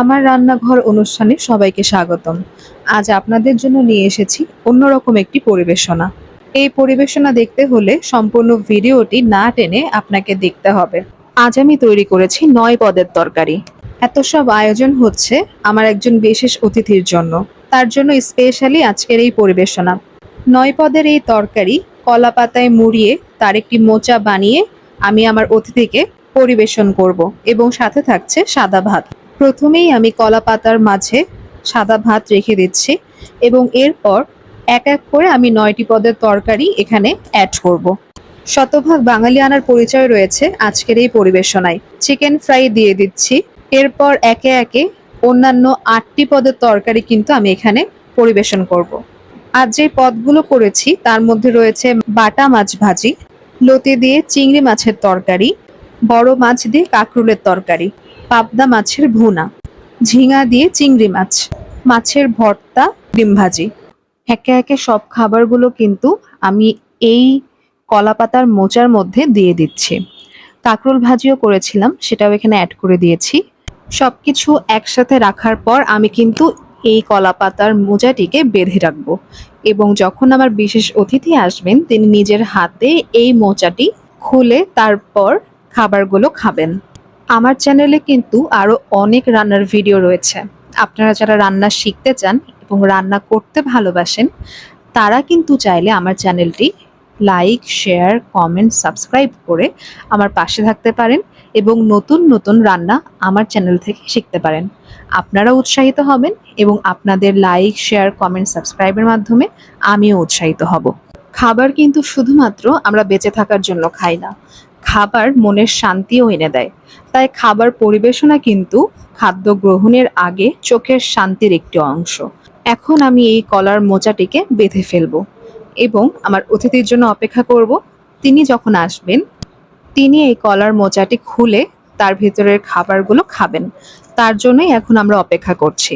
আমার রান্নাঘর অনুষ্ঠানে সবাইকে স্বাগতম। আজ আপনাদের জন্য নিয়ে এসেছি অন্যরকম একটি পরিবেশনা। এই পরিবেশনা দেখতে হলে সম্পূর্ণ ভিডিওটি না টেনে আপনাকে দেখতে হবে। আজ আমি তৈরি করেছি নয় পদের তরকারি। এত সব আয়োজন হচ্ছে আমার একজন বিশেষ অতিথির জন্য। তার জন্য স্পেশালি আজকের এই পরিবেশনা। নয় পদের এই তরকারি কলা পাতায় মুড়িয়ে তার একটি মোচা বানিয়ে আমি আমার অতিথিকে পরিবেশন করব এবং সাথে থাকছে সাদা ভাত। প্রথমেই আমি কলা পাতার মাঝে সাদা ভাত রেখে দিচ্ছি এবং এরপর এক এক করে আমি নয়টি পদের তরকারি এখানে অ্যাড করব। শতভাগ বাঙালি আনার পরিচয় রয়েছে আজকের এই পরিবেশনায় চিকেন ফ্রাই দিয়ে দিচ্ছি এরপর একে একে অন্যান্য আটটি পদের তরকারি কিন্তু আমি এখানে পরিবেশন করব। আজ যে পদগুলো করেছি, তার মধ্যে রয়েছে বাটা মাছ ভাজি, লতি দিয়ে চিংড়ি মাছের তরকারি, বড় মাছ দিয়ে কাঁকরুলের তরকারি পাবদা মাছের ভুনা, ঝিঙা দিয়ে চিংড়ি মাছ, মাছের ভর্তা, ডিম ভাজি। একে একে সব খাবারগুলো কিন্তু আমি এই কলা পাতার মোচার মধ্যে দিয়ে দিচ্ছি। কাঁকরোল ভাজিও করেছিলাম, সেটাও এখানে অ্যাড করে দিয়েছি। সব কিছু একসাথে রাখার পর আমি কিন্তু এই কলা পাতার মোজাটিকে বেঁধে রাখব এবং যখন আমার বিশেষ অতিথি আসবেন, তিনি নিজের হাতে এই মোচাটি খুলে তারপর খাবারগুলো খাবেন। আমার চ্যানেলে কিন্তু আরও অনেক রান্নার ভিডিও রয়েছে। আপনারা যারা রান্না শিখতে চান এবং রান্না করতে ভালোবাসেন, তারা কিন্তু চাইলে আমার চ্যানেলটি লাইক শেয়ার কমেন্ট সাবস্ক্রাইব করে আমার পাশে থাকতে পারেন এবং নতুন নতুন রান্না আমার চ্যানেল থেকে শিখতে পারেন। আপনারা উৎসাহিত হবেন এবং আপনাদের লাইক শেয়ার কমেন্ট সাবস্ক্রাইবের মাধ্যমে আমিও উৎসাহিত হব। খাবার কিন্তু শুধুমাত্র আমরা বেঁচে থাকার জন্য খাই না। খাবার মনের শান্তিও এনে দেয়। তাই খাবার পরিবেশনা কিন্তু খাদ্য গ্রহণের আগে চোখের শান্তির একটি অংশ। এখন আমি এই কলার মোচাটিকে বেঁধে ফেলব এবং আমার অতিথির জন্য অপেক্ষা করব। তিনি যখন আসবেন, তিনি এই কলার মোচাটি খুলে তার ভেতরের খাবারগুলো খাবেন। তার জন্যই এখন আমরা অপেক্ষা করছি।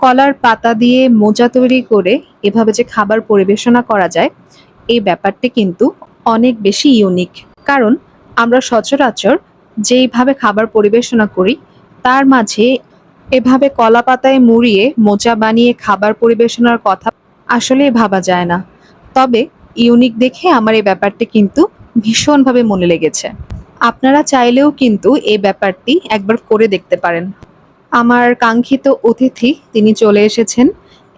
কলার পাতা দিয়ে মোজা তৈরি করে এভাবে যে খাবার পরিবেশনা করা যায়, এই ব্যাপারটি কিন্তু অনেক বেশি ইউনিক কারণ আমরা সচরাচর যেইভাবে খাবার পরিবেশনা করি, তার মাঝে এভাবে কলা পাতায় মুড়িয়ে মোচা বানিয়ে খাবার পরিবেশনার কথা আসলেই ভাবা যায় না। তবে ইউনিক দেখে আমার এই ব্যাপারটি কিন্তু ভীষণভাবে মনে লেগেছে। আপনারা চাইলেও কিন্তু এই ব্যাপারটি একবার করে দেখতে পারেন। আমার কাঙ্ক্ষিত অতিথি তিনি চলে এসেছেন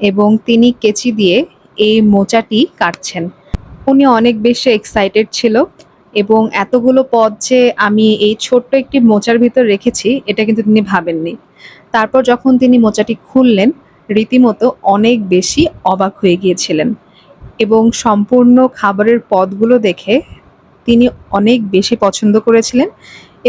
এবং তিনি কেচি দিয়ে এই মোচাটি কাটছেন। উনি অনেক বেশি এক্সাইটেড ছিল। এবং এতগুলো পদ যে আমি এই ছোট্ট একটি মোচার ভিতর রেখেছি, এটা কিন্তু তিনি ভাবেননি। তারপর যখন তিনি মোচাটি খুললেন, রীতিমতো অনেক বেশি অবাক হয়ে গিয়েছিলেন এবং সম্পূর্ণ খাবারের পদগুলো দেখে তিনি অনেক বেশি পছন্দ করেছিলেন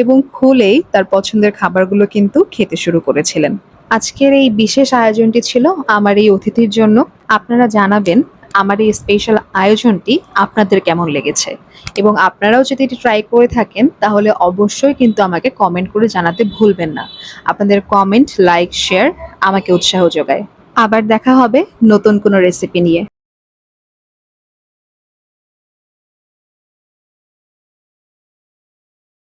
এবং খুলেই তার পছন্দের খাবারগুলো কিন্তু খেতে শুরু করেছিলেন। আজকের এই বিশেষ আয়োজনটি ছিল আমার এই অতিথির জন্য। আপনারা জানাবেন আমার এই স্পেশাল আয়োজনটি আপনাদের কেমন লেগেছে? এবং আপনারাও যদি এটি ট্রাই করে থাকেন, তাহলে অবশ্যই কিন্তু আমাকে কমেন্ট করে জানাতে ভুলবেন না। আপনাদের কমেন্ট লাইক শেয়ার আমাকে উৎসাহ যোগায়। আবার দেখা হবে নতুন কোনো রেসিপি নিয়ে।